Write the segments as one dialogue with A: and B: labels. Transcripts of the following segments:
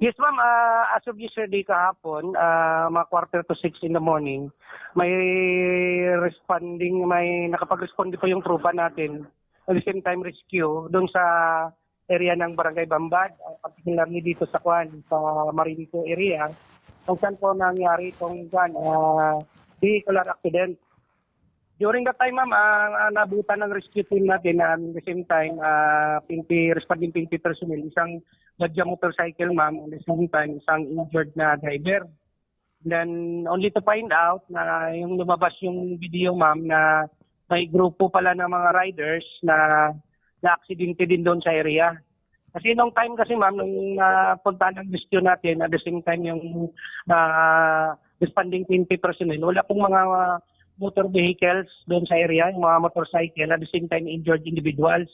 A: Yes, ma'am. Ah, as of yesterday kahapon, ah, mga quarter to six in the morning, may responding, may nakapag-respond po yung trupa natin. At the same time, rescue doon sa area ng Barangay Bambad, ah, particularly dito sa Kwan, sa Marinito area, kung saan po nangyari itong ah, vehicular accident. During that time, ma'am, uh, nabutan ng rescue team natin at the same time, uh, PNP, responding PNP personnel, isang Badya motorcycle, ma'am, at the same time, isang injured na driver. Then, only to find out na yung lumabas yung video, ma'am, na may grupo pala ng mga riders na na-aksidente din doon sa area. Kasi nung time kasi, ma'am, nung napunta ng rescue natin, at the same time yung uh, responding PNP personnel, wala pong mga motor vehicles doon sa area, yung mga motorcycle, at the same time injured individuals.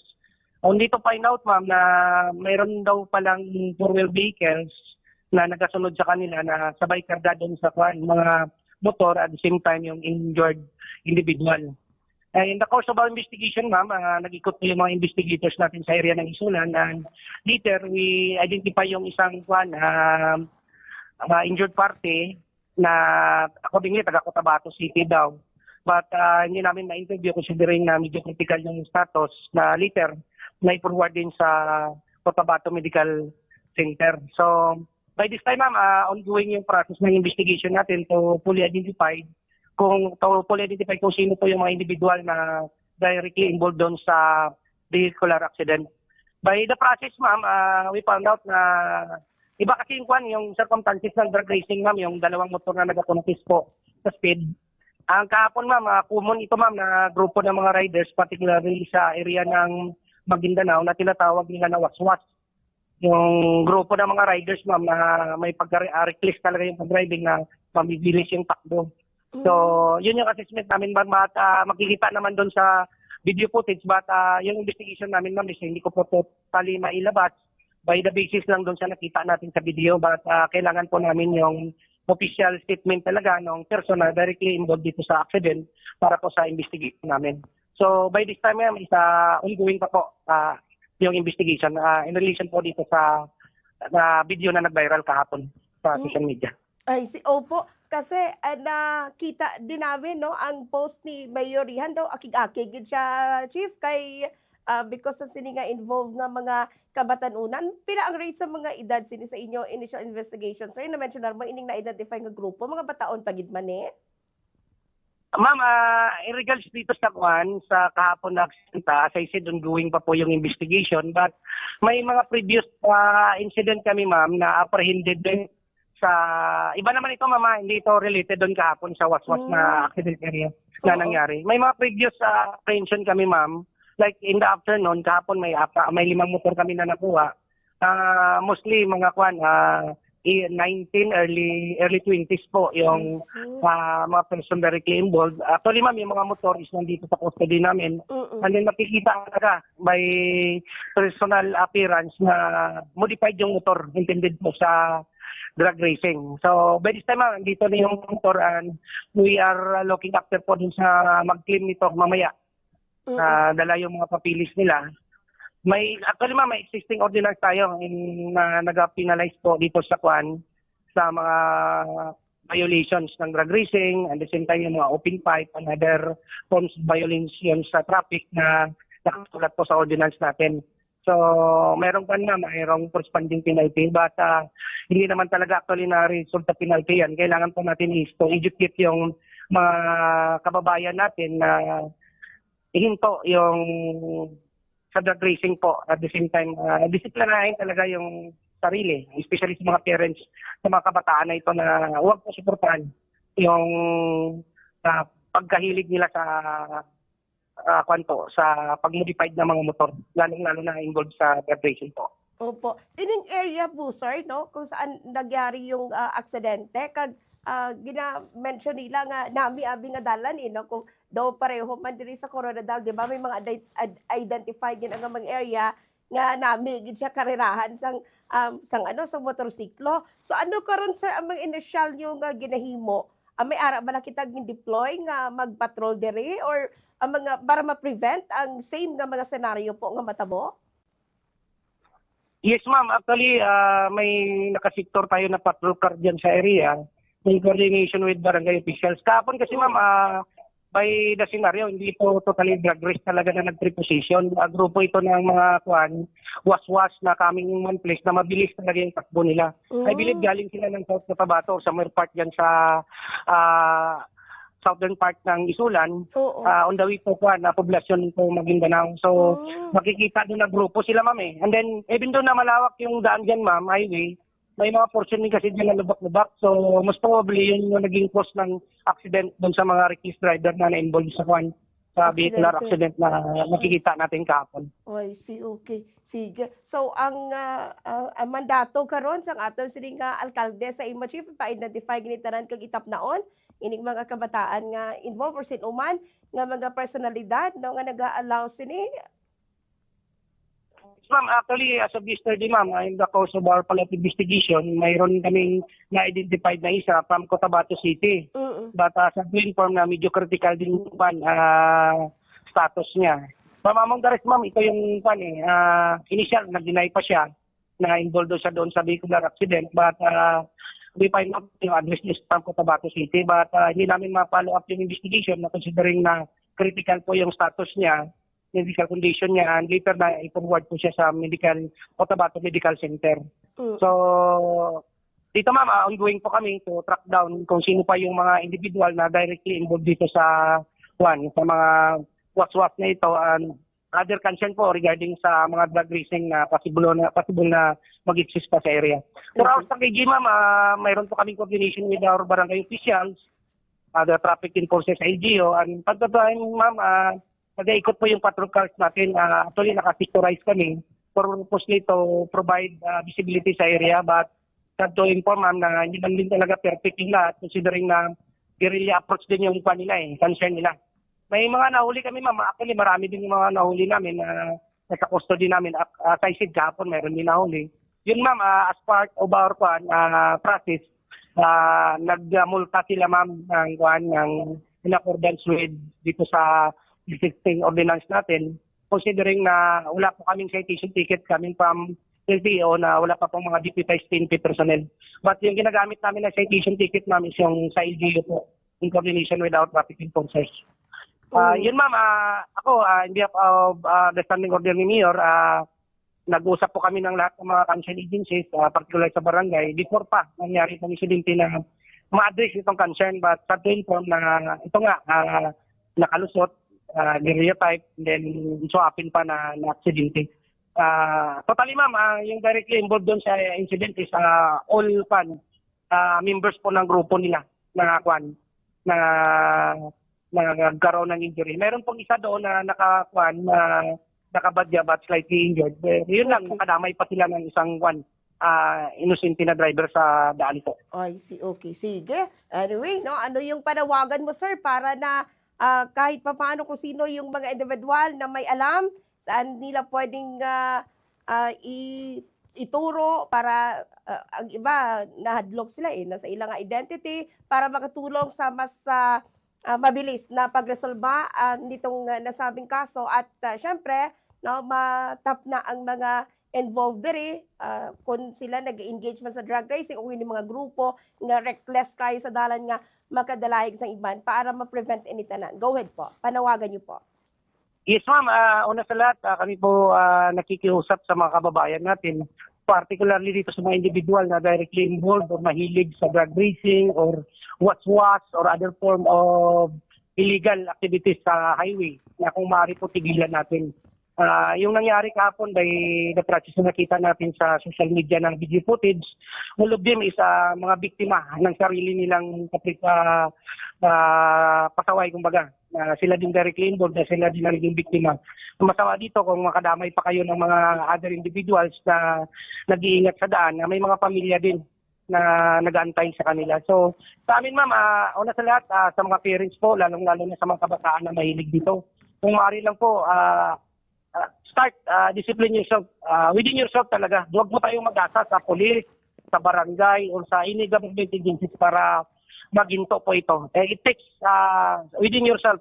A: Only to find out, ma'am, na mayroon daw palang four-wheel vehicles na nagasunod sa kanila na sabay karga doon sa mga motor at the same time yung injured individual. Uh, in the course of our investigation, ma'am, uh, nag-ikot po yung mga investigators natin sa area ng Isulan and later we identify yung isang kwan, uh, uh, injured party na accordingly taga Cotabato City daw. But uh, hindi namin na-interview considering na medyo critical yung status na later na forward din sa Cotabato Medical Center. So, by this time, ma'am, uh, ongoing yung process ng investigation natin to fully identify kung to fully identify kung sino po yung mga individual na directly involved doon sa vehicular accident. By the process, ma'am, uh, we found out na iba kasi yung kwan, yung circumstances ng drug racing, ma'am, yung dalawang motor na nagkakonfis po sa speed. Ang kahapon, ma'am, uh, common ito, ma'am, na grupo ng mga riders, particularly sa area ng Maguindanao na tinatawag nila na waswas. Yung grupo ng mga riders, ma'am, na may pag-reckless talaga yung pag-driving na mamibilis yung takbo. So, yun yung assessment namin, ma'am, at uh, makikita naman doon sa video footage, but uh, yung investigation namin, ma'am, is hindi ko po totally mailabas by the basis lang doon sa nakita natin sa video, but uh, kailangan po namin yung official statement talaga ng person na directly involved dito sa accident para po sa investigation namin. So by this time, ma'am, is uh, ongoing pa po uh, yung investigation uh, in relation po dito sa uh, video na nag-viral kahapon sa social media.
B: Ay, si Opo, kasi uh, nakita din namin no ang post ni Mayor Rihan daw akig-akig siya chief kay uh, because sa sini nga involved nga mga kabatanunan pila ang rate sa mga edad sini sa inyo initial investigation sir na mention mo ining na-identify nga grupo mga bataon pagid man eh
A: Ma'am, uh, in regards dito sa kwan, sa kahapon na aksidenta, as I said, ongoing pa po yung investigation. But may mga previous uh, incident kami, ma'am, na apprehended din sa... Iba naman ito, mama, hindi ito related doon kahapon sa waswas
B: Mm.
A: na accident area na nangyari. May mga previous uh, apprehension kami, ma'am. Like in the afternoon, kahapon may, apa, may limang motor kami na nakuha. Uh, mostly mga kwan, uh, 19, early early 20s po yung uh, mga person directly involved. Actually, ma'am, yung mga motor is nandito sa custody namin.
B: Mm-mm.
A: And then makikita talaga by personal appearance na modified yung motor intended po sa drug racing. So, by this time, ma'am, dito na yung motor and we are looking after po dun sa mag-claim nito mamaya. Na dala yung mga papilis nila. May actually ma'am, may existing ordinance tayo in, na nag-penalize po dito sa Kwan sa mga violations ng drug racing and the same time yung mga open pipe and other forms of violations sa traffic na nakasulat po sa ordinance natin. So, meron pa na mayroong corresponding penalty but ah, hindi naman talaga actually na result sa penalty yan. Kailangan po natin is to educate yung mga kababayan natin na ihinto yung sa drug racing po at the same time uh, disiplinahin talaga yung sarili especially sa mga parents sa mga kabataan na ito na huwag po suportahan yung uh, pagkahilig nila sa uh, kwanto sa pag-modified na mga motor lalong lalo na involved sa drug racing po.
B: Opo. Ining area po, sir, no? Kung saan nangyari yung ah, aksidente, kag ah, gina-mention nila nga nami abi nga dalan eh, no? Kung daw pareho man diri sa Coronadal, di ba? May mga ide- ad- identified yun ang mga area nga nami gid siya karirahan sang um, sang ano sang motorsiklo. So ano karon sir ang mga initial yung nga ginahimo? Ang may ara ba na kita deploy nga magpatrol diri or ang mga para ma-prevent ang same nga mga senaryo po nga matabo?
A: Yes, ma'am. Actually, ah, may nakasektor tayo na patrol car dyan sa area. In coordination with barangay officials. Kahapon kasi, ma'am, ah, by the scenario, hindi ito totally drug race talaga na nag-preposition. Uh, grupo ito ng mga kuan, was-was na coming in one place na mabilis talaga yung takbo nila. I
B: Mm.
A: believe galing sila ng South Cotabato, somewhere part dyan sa ah, southern part ng Isulan.
B: Oo.
A: Ah, on the way po kuan na poblasyon po Maguindanao. So,
B: Mm.
A: makikita doon na grupo sila ma'am eh. And then, even doon na malawak yung daan dyan ma'am, highway, may mga portion din kasi dyan na lubak-lubak. So, most probably yun yung naging cause ng accident doon sa mga reckless driver na na-involve sa kwan sa vehicular
B: Aksidente.
A: accident na nakikita natin kahapon.
B: Oy, si okay. Sige. So ang ah, ang mandato karon sang aton sining nga alkalde sa imo chief pa-identify gini tanan kag itap naon ining mga kabataan nga involved or sinuman nga mga personalidad no nga naga-allow sini.
A: Ma'am, actually, as of yesterday, ma'am, uh, in the course of our follow-up investigation, mayroon kaming na-identified na isa from Cotabato City.
B: Mm.
A: But uh, sa inform na medyo critical din yung pan, ah, status niya. Ma'am, among the rest, ma'am, ito yung pan eh. ah, initial, nag-deny pa siya na involved doon siya doon sa vehicular accident. But uh, we find out yung address niya from Cotabato City. But uh, hindi namin ma-follow up yung investigation na considering na critical po yung status niya medical condition niya and later na i-forward po siya sa medical Cotabato Medical Center.
B: Mm.
A: So, dito ma'am, ah, ongoing po kami to track down kung sino pa yung mga individual na directly involved dito sa one sa mga waswas na ito and other concern po regarding sa mga drug racing na possible na possible na mag-exist pa sa area. For our strategy ma'am, ah, mayroon po kaming coordination with our barangay officials, uh, the traffic enforcers sa LGO and pagkatuan ma'am, uh, nag-ikot po yung patrol cars natin. Uh, actually, naka-sectorize kami for purposely to provide uh, visibility sa area but sad to inform ma'am na hindi man din talaga perfect yung lahat considering na guerrilla approach din yung pan nila eh, concern nila. May mga nahuli kami ma'am, actually marami din yung mga nahuli namin na nasa custody namin. Uh, as I said kahapon, meron din nahuli. Yun ma'am, ah, as part of our ah, process, uh, nagmulta sila ma'am ng kwan ng in accordance with dito sa existing ordinance natin considering na wala po kaming citation ticket coming from LTO na wala pa pong mga deputized PNP personnel. But yung ginagamit namin na citation ticket namin is yung sa LGU po in coordination with our traffic enforcers. Ah,
B: Mm.
A: yun ma'am, ah, ako ah, in behalf of ah, the standing order ni Mayor, ah, nag-usap po kami ng lahat ng mga concerned agencies, ah, particular sa barangay, before pa nangyari itong insidente na ma-address itong concern but sad to inform na ito nga, ah, nakalusot, uh, guerrilla type, then so happen pa na na-aksidente. Ah, totally ma'am, ah, yung directly involved doon sa incident is ah, all fan ah, members po ng grupo nila na kwan na na nagkaroon ng injury. Meron pong isa doon na nakakwan na nakabadya but slightly injured. Eh, yun lang, nakadamay pa sila ng isang kwan ah innocent na driver sa daan po.
B: Ay, si okay. Sige. Anyway, no, ano yung panawagan mo, sir, para na ah, kahit pa paano kung sino yung mga individual na may alam, saan nila pwedeng ah, ah, i- ituro para ah, ang iba nahadlok sila eh nasa ilang identity para makatulong sa mas ah, ah, mabilis na pagresolba ah, nitong ah, nasabing kaso. At ah, syempre no matap na ang mga involved diri ah, kung sila nag-engage man sa drug racing o hindi mga grupo nga reckless kayo sa dalan nga makadalayag sa iban para ma-prevent any tanan. Go ahead po. Panawagan niyo po.
A: Yes ma'am, Ah, una sa lahat, ah, kami po ah, nakikiusap sa mga kababayan natin, particularly dito sa mga individual na directly involved or mahilig sa drug racing or was-was or other form of illegal activities sa highway na kung maaari po tigilan natin. Ah, yung nangyari kahapon by the practice na nakita natin sa social media ng video footage, all of them is ah, mga biktima ng sarili nilang kapit, ah, ah, pasaway kumbaga. na sila din directly involved na sila din naging biktima. Ang Masama dito kung makadamay pa kayo ng mga other individuals na nag-iingat sa daan, na may mga pamilya din na nag-aantay sa kanila. So, sa amin ma'am, ah, una sa lahat, ah, sa mga parents po, lalong-lalo na sa mga kabataan na mahilig dito, kung maaari lang po, ah, start, ah, discipline yourself, ah, within yourself talaga. Huwag mo tayong mag-asa sa police, sa barangay, or sa any government agencies para maginto po ito. Eh, it takes uh, within yourself,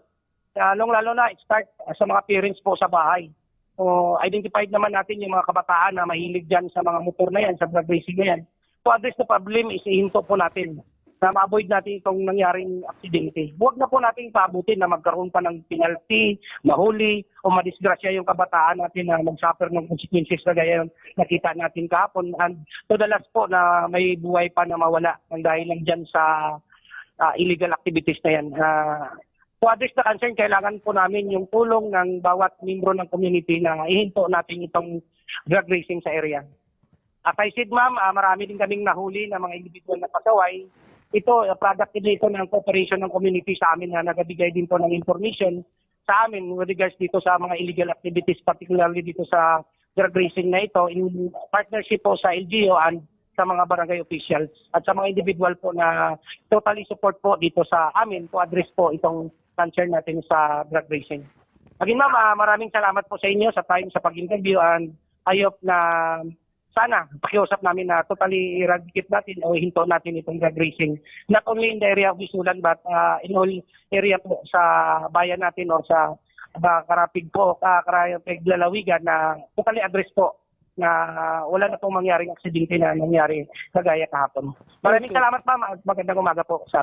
A: lalong lalo na start uh, sa mga parents po sa bahay. o identified naman natin yung mga kabataan na mahilig dyan sa mga motor na yan, sa drug racing na yan. To address the problem is ihinto po natin na ma-avoid natin itong nangyaring aksidente. Huwag na po natin paabutin na magkaroon pa ng penalty, mahuli, o madisgrasya yung kabataan natin na mag-suffer ng consequences na gaya yung nakita natin kahapon. And to the last po na may buhay pa na mawala ng dahil lang dyan sa ah, illegal activities na yan. Uh, to address the concern, kailangan po namin yung tulong ng bawat membro ng community na ihinto natin itong drug racing sa area. As I said, ma'am, ah, marami din kaming nahuli ng mga individual na pasaway. Ito, product din ito ng cooperation ng community sa amin na nagbigay din po ng information sa amin with regards dito sa mga illegal activities, particularly dito sa drug racing na ito, in partnership po sa LGO and sa mga barangay officials at sa mga individual po na totally support po dito sa amin to address po itong concern natin sa drug racing. Again, ma'am, ah, maraming salamat po sa inyo sa time sa pag-interview and I hope na sana pakiusap namin na totally eradicate natin o hinto natin itong drug racing. Not only in the area of Bisulan but ah, in all area po sa bayan natin or sa uh, Karapig po, uh, Karapig Lalawigan na totally address po na wala na pong mangyaring aksidente na nangyari kagaya kahapon. Maraming
B: you.
A: salamat ma'am at magandang umaga po sa